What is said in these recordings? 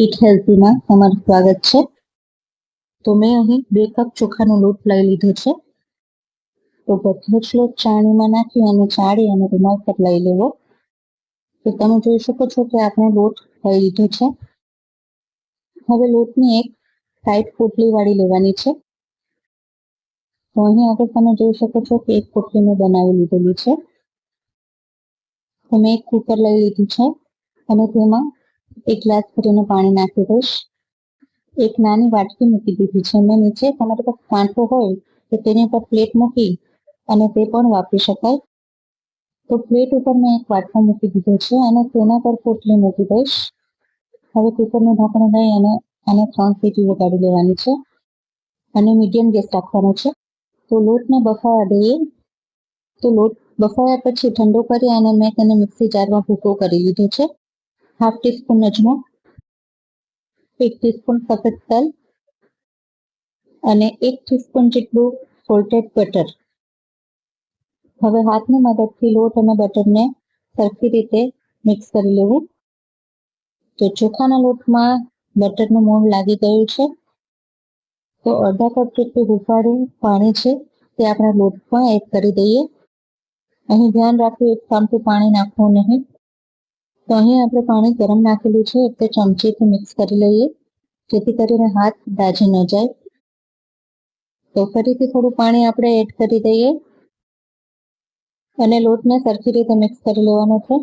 ઈટ હેલ્ધીમાં તમારું સ્વાગત છે. તો મેં અહીં બે કપ ચોખાનો લોટ લઈ લીધો છે. તો બધો જ લોટ ચાણીમાં નાખી અને ચાળી અને રૂમાલ પર લઈ લેવો. તો તમે જોઈ શકો છો કે આપણે લોટ લઈ લીધો છે. હવે લોટની એક ટાઈટ પોટલી વાળી લેવાની છે. તો અહીં આગળ તમે જોઈ શકો છો કે એક પોટલી મેં બનાવી લીધેલી છે. તો મેં એક કુકર લઈ લીધું છે અને તેમાં એક ગ્લાસ ભરીને પાણી નાખી દઈશ. એક નાની વાટકી મૂકી દીધી છે. મેં નીચે તમારી પાસે કાંઠો હોય તો તેની ઉપર પ્લેટ મૂકી અને તે પણ વાપરી શકાય. તો પ્લેટ ઉપર મેં એક વાટકો મૂકી દીધો છે અને તેના પર પોટલી મૂકી દઈશ. હવે કુકરનું ઢાંકણ લઈ અને આને ત્રણ સીટી વગાડી લેવાની છે અને મીડિયમ ગેસ રાખવાનો છે. તો લોટને બફાવા દઈએ. તો લોટ બફાયા પછી ઠંડો કરી અને મેં તેને મિક્સી જારમાં ભૂકો કરી લીધો છે. હાફ ટીસ્પૂન અજમો એક ટીસ્પૂન સફેદ તલ અને એક ટીસ્પૂન જેટલું સોલ્ટેડ બટર હવે હાથની મદદથી લોટ અને બટરને સરખી રીતે મિક્સ કરી લેવું. તો ચોખાના લોટમાં બટરનું મોણ લાગી ગયું છે. તો અડધા કપ જેટલું હુફાળું પાણી છે તે આપણે લોટમાં એડ કરી દઈએ. અહીં ધ્યાન રાખવું, એક ચમચી પાણી નાખવું નહીં. તો અહીં આપણે પાણી ગરમ નાખેલું છે એટલે ચમચીથી મિક્સ કરી લઈએ. જેથી કરીને હાથ દાજી ન જાય. તો ફરીથી થોડું પાણી આપણે એડ કરી દઈએ. અને લોટને સરખી રીતે મિક્સ કરી લેવાનો છે.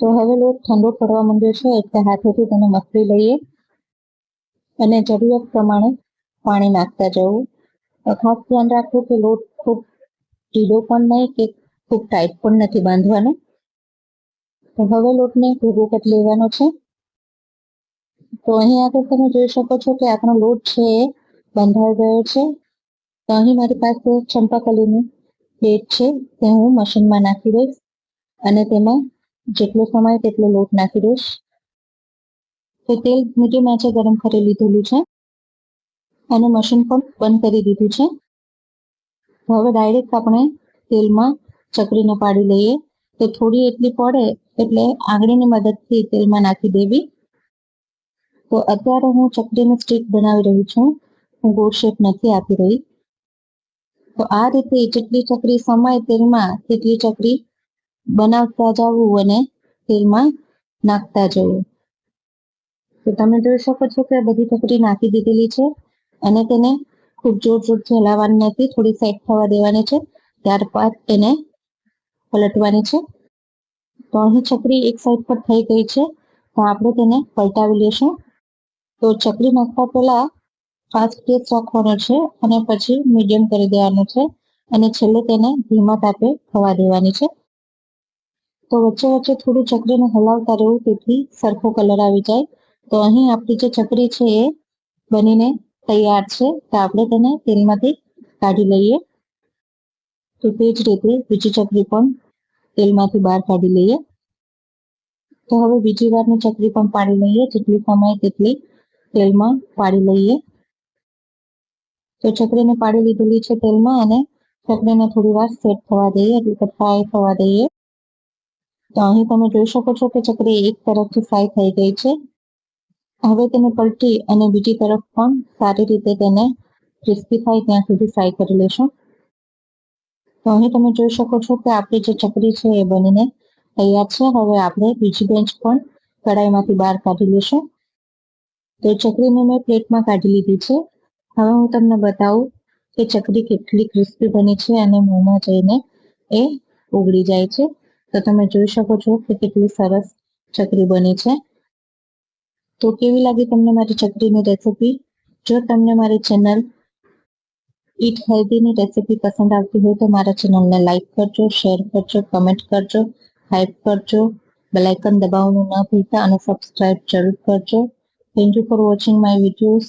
તો હવે લોટ ઠંડો પડવા માંડ્યો છે એટલે હાથેથી તેને મસળી લઈએ. અને જરૂરિયાત પ્રમાણે પાણી નાખતા જવું. ખાસ ધ્યાન રાખવું કે લોટ ખૂબ ઢીલો પણ નહીં કે ખૂબ ટાઈટ પણ નથી બાંધવાનો. તો હવે લોટને ભેગો કરી લેવાનો છે. તો અહીં આગળ તમે જોઈ શકો છો કે આપણો લોટ છે એ બંધાઈ ગયો છે. તો અહીં મારી પાસે ચંપાકલીની પ્લેટ છે, તે હું મશીનમાં નાખી દઈશ અને તેમાં જેટલો સમય તેટલો લોટ નાખી દઈશ. તો તેલ મીડિયમ આંચે ગરમ કરી લીધેલું છે અને મશીન પણ બંધ કરી દીધું છે. હવે ડાયરેક્ટ આપણે તેલમાં ચકરીને પાડી લઈએ. તો થોડી એટલી પડે એટલે આંગળીની મદદથી તેલમાં નાખી દેવી. તો અત્યારે હું ચકડીની સ્ટીક બનાવી રહી છું. હું ગોળ શેપ નથી આપી રહી. તો આ રીતે જેટલી ચકરી સમાય તેલમાં તેટલી ચકરી બનાવતા જવું અને તેલમાં નાખતા જવું. તો તમે જોઈ શકો છો કે બધી ચકરી નાખી દીધેલી છે અને તેને ખૂબ જોર જોરથી હલાવવાની નથી, થોડી સાઈડ થવા દેવાની છે. ત્યારબાદ તેને પલટવાની છે. તો અહીં ચકરી એક સાઈડ પર થઈ ગઈ છે. તો આપણે તેને પલટાવી લેશું. તો ચકરી નાખવા પહેલા ફાસ્ટ ગેસ રાખવાનો છે અને પછી મીડિયમ કરી દેવાનું છે અને છેલ્લે તેને ધીમા તાપે થવા દેવાની છે. તો વચ્ચે વચ્ચે થોડું ચકરીને હલાવતા રહેવું તેથી સરખો કલર આવી જાય. તો અહીં આપણી જે ચકરી છે એ બનીને તૈયાર છે. તો આપણે તેને તેલમાંથી કાઢી લઈએ. તો તે જ રીતે બીજી ચકરી પણ તેલમાંથી બહાર કાઢી લઈએ. તો હવે બીજી વારની ચકરી પણ પાડી લઈએ. જેટલી સમય તેટલી તેલમાં પાડી લઈએ. તો ચકરીને પાડી લીધેલી છે તેલમાં અને ચકરીને થોડી વાર સેટ થવા દઈએ. એટલે કે ફ્રાય થવા દઈએ. તો અહીં તમે જોઈ શકો છો કે ચકરી એક તરફથી ફ્રાય થઈ ગઈ છે. હવે તેને પલટી અને બીજી તરફ પણ સારી રીતે તેને ક્રિસ્પી થાય ત્યાં સુધી ફ્રાય કરી લેશું. તો અહીં તમે જોઈ શકો છો કે આપણી જે ચકરી છે એ બનીને તૈયાર છે. હવે આપણે બીજી બેન્ચ પણ કડાઈમાંથી બહાર કાઢી લઈશું. તો ચકરીને મેં પ્લેટમાં કાઢી લીધી છે. હવે હું તમને બતાવું કે ચકરી કેટલી ક્રિસ્પી બની છે અને મોંમાં જઈને એ ઉગડી જાય છે. તો તમે જોઈ શકો છો કે કેટલી સરસ ચકરી બની છે. તો કેવી લાગી તમને મારી ચકરીની રેસીપી? જો તમને મારી ચેનલ ઈટ હેલ્ધીની રેસીપી પસંદ આવતી હોય તો મારા ચેનલને લાઈક કરજો શેર કરજો કમેન્ટ કરજો હાઈપ કરજો બેલાઇકન દબાવવાનું ન ભૂલતા અને સબસ્ક્રાઇબ જરૂર કરજો. Thank you for watching my videos